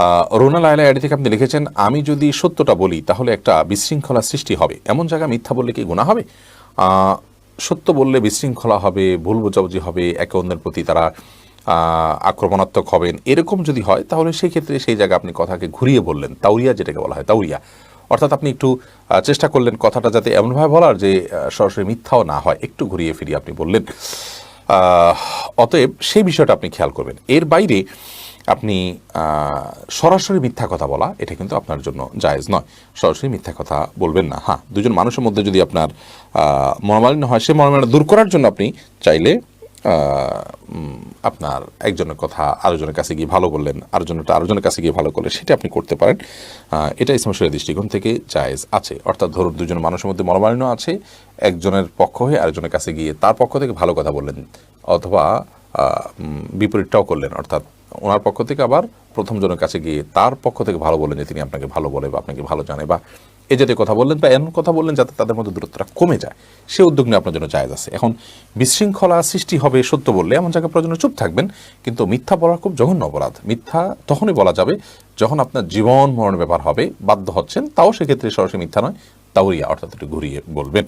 আহ, রোনা Laila ID থেকে আপনি লিখেছেন আমি যদি সত্যটা বলি তাহলে একটা বিশৃঙ্খলা সৃষ্টি হবে। এমন জায়গায় মিথ্যা বললে কি গুণা হবে? সত্য বললে বিশৃঙ্খলা হবে ভুল বোঝাবুঝি হবে একে অন্যের প্রতি তারা আক্রমণাত্মক হবেন। এরকম যদি হয় তাহলে সেই ক্ষেত্রে সেই জায়গায় আপনি কথাকে ঘুরিয়ে বললেন। তাউরিয়া যেটাকে বলা হয় তাউরিয়া অর্থাৎ আপনি একটু চেষ্টা করলেন কথাটা যাতে এমনভাবে বলার যে সরাসরি মিথ্যাও না হয়। একটু ঘুরিয়ে ফিরিয়ে আপনি বললেন। অতএব সেই বিষয়টা আপনি খেয়াল করবেন। এর বাইরে আপনি সরাসরি মিথ্যা কথা বলা, এটা কিন্তু আপনার জন্য জায়েজ নয়। সরাসরি মিথ্যা কথা বলবেন না। হ্যাঁ দুজন মানুষের মধ্যে যদি আপনার মনোমালিন্য হয় সেই মনোমালিন্য দূর করার জন্য আপনি চাইলে আপনার একজনের কথা আরেকজনের কাছে গিয়ে ভালো বললেন, আরেকজনটা আরেকজনের কাছে গিয়ে ভালো করলেন, সেটা আপনি করতে পারেন। এটা ইসলামের দৃষ্টিকোণ থেকে জায়েজ আছে। অর্থাৎ ধরুন দুজন মানুষের মধ্যে মনোমালিন্য আছে, একজনের পক্ষ হয়ে আরেকজনের কাছে গিয়ে তার পক্ষ থেকে ভালো কথা বললেন, অথবা বিপরীতটাও করলেন। অর্থাৎ ওনার পক্ষ থেকে আবার প্রথম জনের কাছে গিয়ে তার পক্ষ থেকে ভালো বলেন যে তিনি আপনাকে ভালো বলে বা আপনাকে ভালো জানে বা এ জাতীয় কথা বললেন বা এমন কথা বললেন যাতে তাদের মধ্যে দূরত্বটা কমে যায়। সে উদ্যোগ নিয়ে আপনার জন্য জায়জ আছে। এখন বিশৃঙ্খলা সৃষ্টি হবে সত্য বললে এমন জায়গায় প্রয়োজনে চুপ থাকবেন, কিন্তু মিথ্যা বলা খুব জঘন্য অপরাধ। মিথ্যা তখনই বলা যাবে যখন আপনার জীবন মরণ ব্যাপার হবে, বাধ্য হচ্ছেন, তাও সেক্ষেত্রে সরাসরি মিথ্যা নয় তাওরিয়া অর্থাৎ একটু ঘুরিয়ে বলবেন।